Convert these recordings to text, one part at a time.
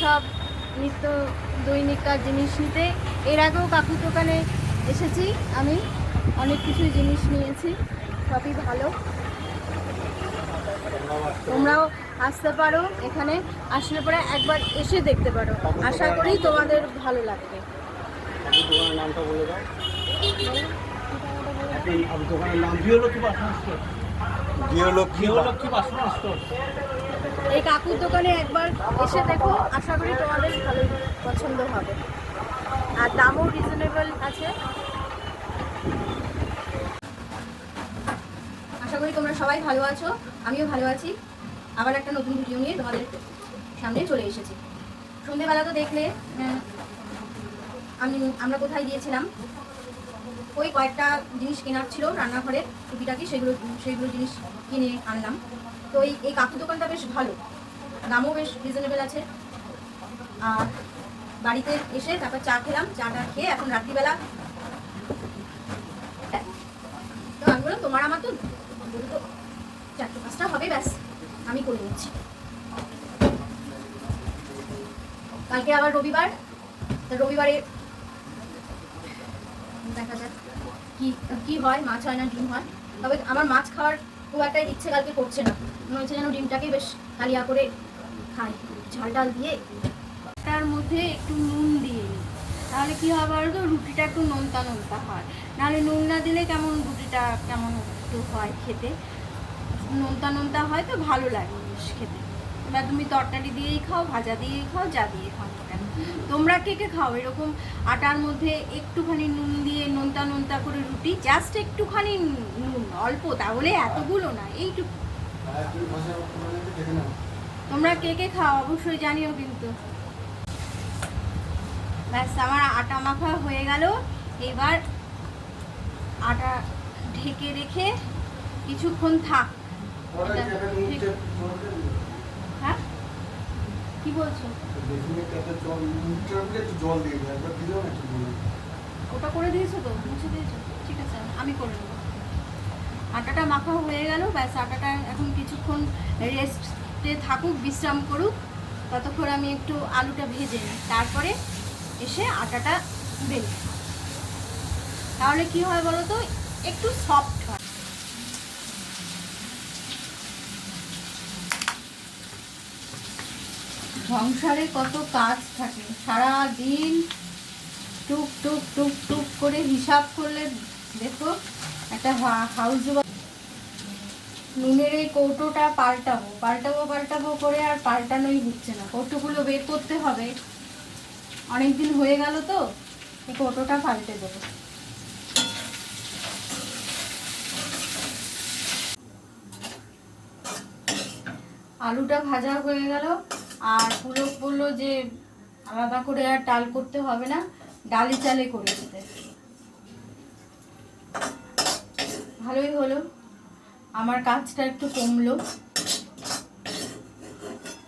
সব নিত্য দৈনিককার জিনিস নিতে। এর আগেও কাকুর দোকানে এসেছি আমি। অনেক কিছু জিনিস নিয়েছি সবই ভালো। তোমরাও আসতে পারো এখানে আসলে পরে একবার এসে দেখতে পারো। আশা করি তোমাদের ভালো লাগবে। দোকানের নামটা বলে দাও আপনি আপনি দোকানের নাম? গৃহলক্ষ্মী বাসন স্টোর। গৃহলক্ষ্মী গৃহলক্ষ্মী বাসন স্টোর। এই কাকুর দোকানে একবার এসে দেখো আশা করি তোমাদের ভালো পছন্দ হবে। আর দামও রিজনেবল আছে। আশা করি তোমরা সবাই ভালো আছো আমিও ভালো আছি। আবার একটা নতুন ভিডিও নিয়ে তোমাদের সামনে চলে এসেছি। সন্ধেবেলা তো দেখলে আহ, আমি আমরা কোথায় গিয়েছিলাম? ওই কয়েকটা জিনিস কেনার ছিল রান্নাঘরের টুকিটাকি সেগুলো সেগুলো জিনিস কিনে আনলাম। তো এই এই দোকানটা বেশ ভালো। দামও বেশ রিজনেবল আছে। আর বাড়িতে এসে তারপর চা খেলাম, চাটা খেয়ে এখন রাত্রিবেলা তো আমি বললাম, তোমার আমার তো চারটে পাঁচটা হবে, ব্যাস, আমি করে নিচ্ছি। কালকে আবার রবিবার রবিবারে দেখা যাক কি কি হয়, মাছ হয় না ডিম হয়। তবে আমার মাছ খাওয়ার খুব একটা ইচ্ছে কালকে করছে না। মনে হচ্ছে যেন ডিমটাকে বেশ কালিয়া করে খাই ঝাল ডাল দিয়ে। তার মধ্যে একটু নুন দিয়ে নিই তাহলে কি হয় বলো তো রুটিটা একটু নোনতা নোনতা হয়। নাহলে নুন না দিলে কেমন রুটিটা কেমন একটু হয় খেতে? নোনতা নোনতা হয় তো ভালো লাগে বেশ খেতে। এবার তুমি তরকারি দিয়েই খাও, ভাজা দিয়েই খাও, যা দিয়ে খাও। তোমরা কে কে খাও? এরকম আটার মধ্যে একটুখানি নুন দিয়ে নোনতা নোনতা করে রুটি জাস্ট একটুখানি নুন, অল্প, তাহলে এতগুলো না, এইটুকু। তোমরা কে কে খাও? অবশ্যই জানিও কিন্তু। ব্যাস, আমার আটা মাখা হয়ে গেল। এবার আটা ঢেকে রেখে কিছুক্ষণ থাক। কি বলছো? জল দিয়ে দিই, একবার দিলেও না একটু। ওটা করে দিয়েছ তো? মুছে দিয়েছ? ঠিক আছে আমি করে নেব। আটাটা মাখা হয়ে গেল ব্যাস আটাটা এখন কিছুক্ষণ রেস্টে থাকুক বিশ্রাম করুক। ততক্ষণ আমি একটু আলুটা ভেজে নিই। তারপরে এসে আটাটা বেল তাহলে কি হয় বলো তো? একটু সফট হয়। সংসারে কত কাজ থাকে। সারা দিন টুক টুক টুক টুক করে হিসাব করলে দেখো একটা হাউস নুনের এই কৌটোটা পাল্টাবো পাল্টাবো পাল্টাবো করে আর পাল্টানোই হচ্ছে না। কৌটোগুলো বের করতে হবে। অনেক দিন হয়ে গেল তো, এই কৌটোটা পাল্টে দেবো। আলুটা ভাজা হয়ে গেল। আর পুলক বলল যে আলাদা করে আর ডাল করতে হবে না, ডালি চালে করে দিতে। ভালোই হলো। আমার কাজটা একটু কমলো।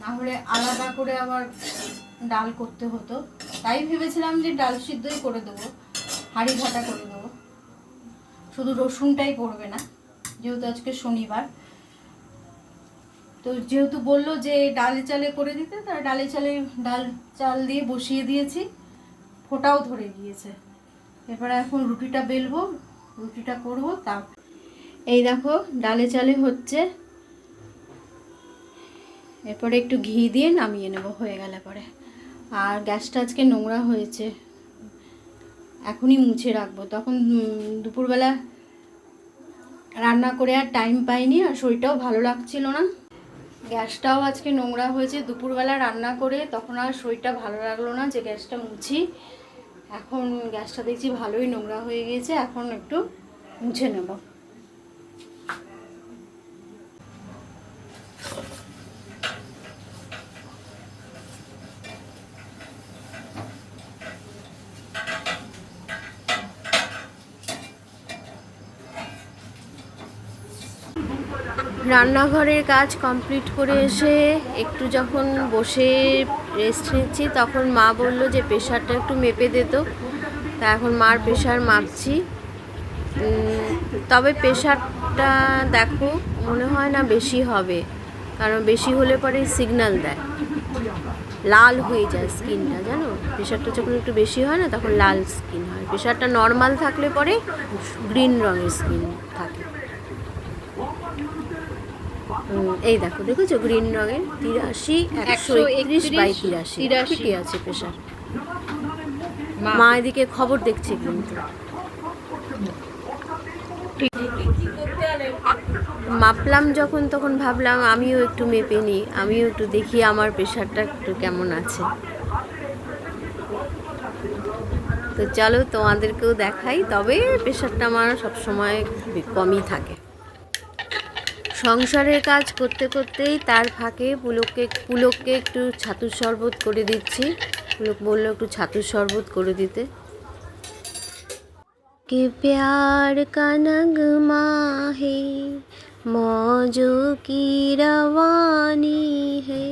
না হলে আলাদা করে আবার ডাল করতে হতো। তাই ভেবেছিলাম যে ডাল সিদ্ধই করে দেবো, হাঁড়ি ঘাটা করে দেবো। শুধু রসুনটাই পড়বে না, যেহেতু আজকে শনিবার। তো যেহেতু বলল যে ডালে চালে করে দিতে তার ডালে চালে, ডাল চাল দিয়ে বসিয়ে দিয়েছি। ফোটাও ধরে গিয়েছে। এবারে এখন রুটিটা বেলবো, রুটিটা করব, তা এই দেখো, ডালে চালে হচ্ছে। এরপরে একটু ঘি দিয়ে নামিয়ে নেব, হয়ে গেলে পরে। আর গ্যাসটা আজকে নোংরা হয়েছে। এখনই মুছে রাখব। তখন দুপুরবেলা রান্না করে আর টাইম পাইনি, আর শরীরটাও ভালো লাগছিল না। গ্যাসটাও আজকে নোংরা হয়েছে। দুপুরবেলা রান্না করে তখন আর শরীরটা ভালো লাগল না, যে গ্যাসটা মুছি। এখন গ্যাসটা দেখছি ভালোই নোংরা হয়ে গিয়েছে, এখন একটু মুছে নেব। রান্নাঘরের কাজ কমপ্লিট করে এসে একটু যখন বসে রেস্ট নিচ্ছি, তখন মা বলল যে প্রেশারটা একটু মেপে দিত তা। এখন মার প্রেশার মাপছি। তবে প্রেশারটা দেখো, মনে হয় না বেশি হবে, কারণ বেশি হলে পরে সিগন্যাল দেয়। লাল হয়ে যায় স্কিনটা জানো? প্রেশারটা যখন একটু বেশি হয় না, তখন লাল স্কিন হয়। প্রেশারটা নর্মাল থাকলে পরে গ্রিন রঙের স্কিন থাকে। এই দেখো দেখেছ? গ্রিন রঙের তিরাশি একশো একত্রিশ বাই তিরাশি। ঠিকই আছে প্রেশার। মা এদিকে খবর দেখছে কিন্তু। মাপলাম যখন তখন ভাবলাম আমিও একটু মেপে নিই আমিও একটু দেখি আমার প্রেশারটা একটু কেমন আছে। তো চলো তোমাদেরকেও দেখাই তবে প্রেশারটা আমার সবসময় খুবই কমই থাকে। সংসারের কাজ করতে করতেই তার ফাঁকে পুলককে পুলককে একটু ছাতুর শরবত করে দিচ্ছি পুলক বললো একটু ছাতুর শরবত করে দিতে कि प्यार का नगमा है मौजों की रवानी है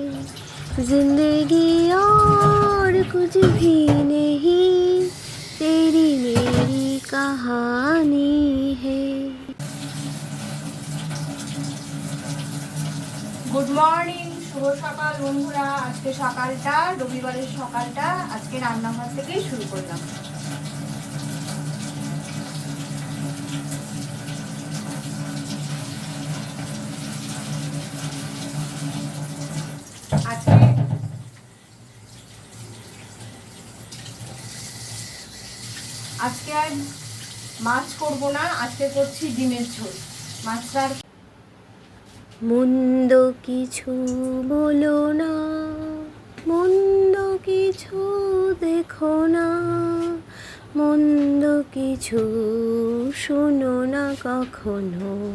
जिंदगी और कुछ भी नहीं तेरी मेरी कहानी গুড মর্নিং শুভ সকাল বন্ধুরা। আজকে সকালটা, রবিবারের সকালটা, আজকে রান্নাঘর থেকেই শুরু করলাম। আজকে আজকে আর মাছ করব না, আজকে করছি ডিমের ঝোল। মাছটার মন্দ কিছু বলো না, মন্দ কিছু দেখো না, মন্দ কিছু শোনো না কখনো,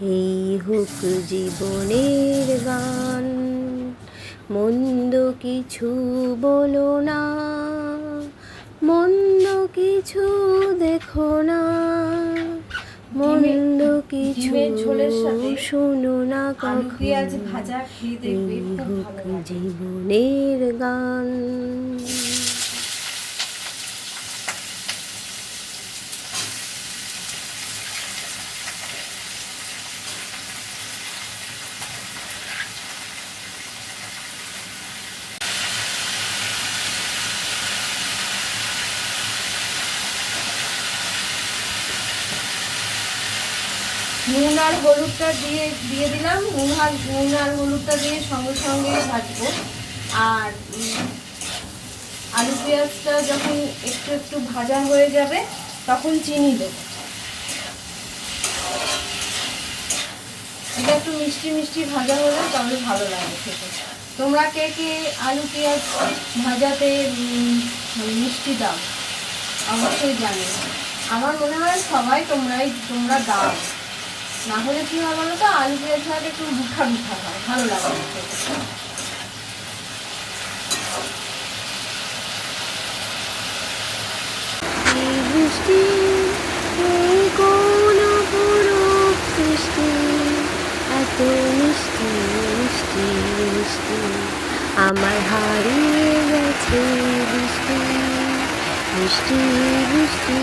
এই হোক জীবনের গান। মন্দ কিছু বলো না, মন্দ কিছু দেখো না। মন্দ কিছু শোনো না কখন। ভাজা খেয়ে দেখবে জীবনের গান। নুন আর হলুদটা দিয়ে দিয়ে দিলাম। নুন আর নুন আর হলুদটা দিয়ে সঙ্গে সঙ্গে ভাজবো। আর আলু পেঁয়াজটা যখন একটু একটু ভাজা হয়ে যাবে তখন চিনি দেবো। এটা একটু মিষ্টি মিষ্টি ভাজা হলে তবে ভালো লাগে খেতে। তোমরা কে কে আলু পেঁয়াজ ভাজাতে উম, মিষ্টি দাও অবশ্যই জানি আমার মনে হয় সবাই তোমরাই তোমরা দাও। না হলে কি হয় বলো তো আলু পেঁয়াজ ভাজা একটু রুখা রুখা হয়, ভালো লাগে বৃষ্টি আমার হারিয়ে গেছে বৃষ্টি। মিষ্টি বৃষ্টি।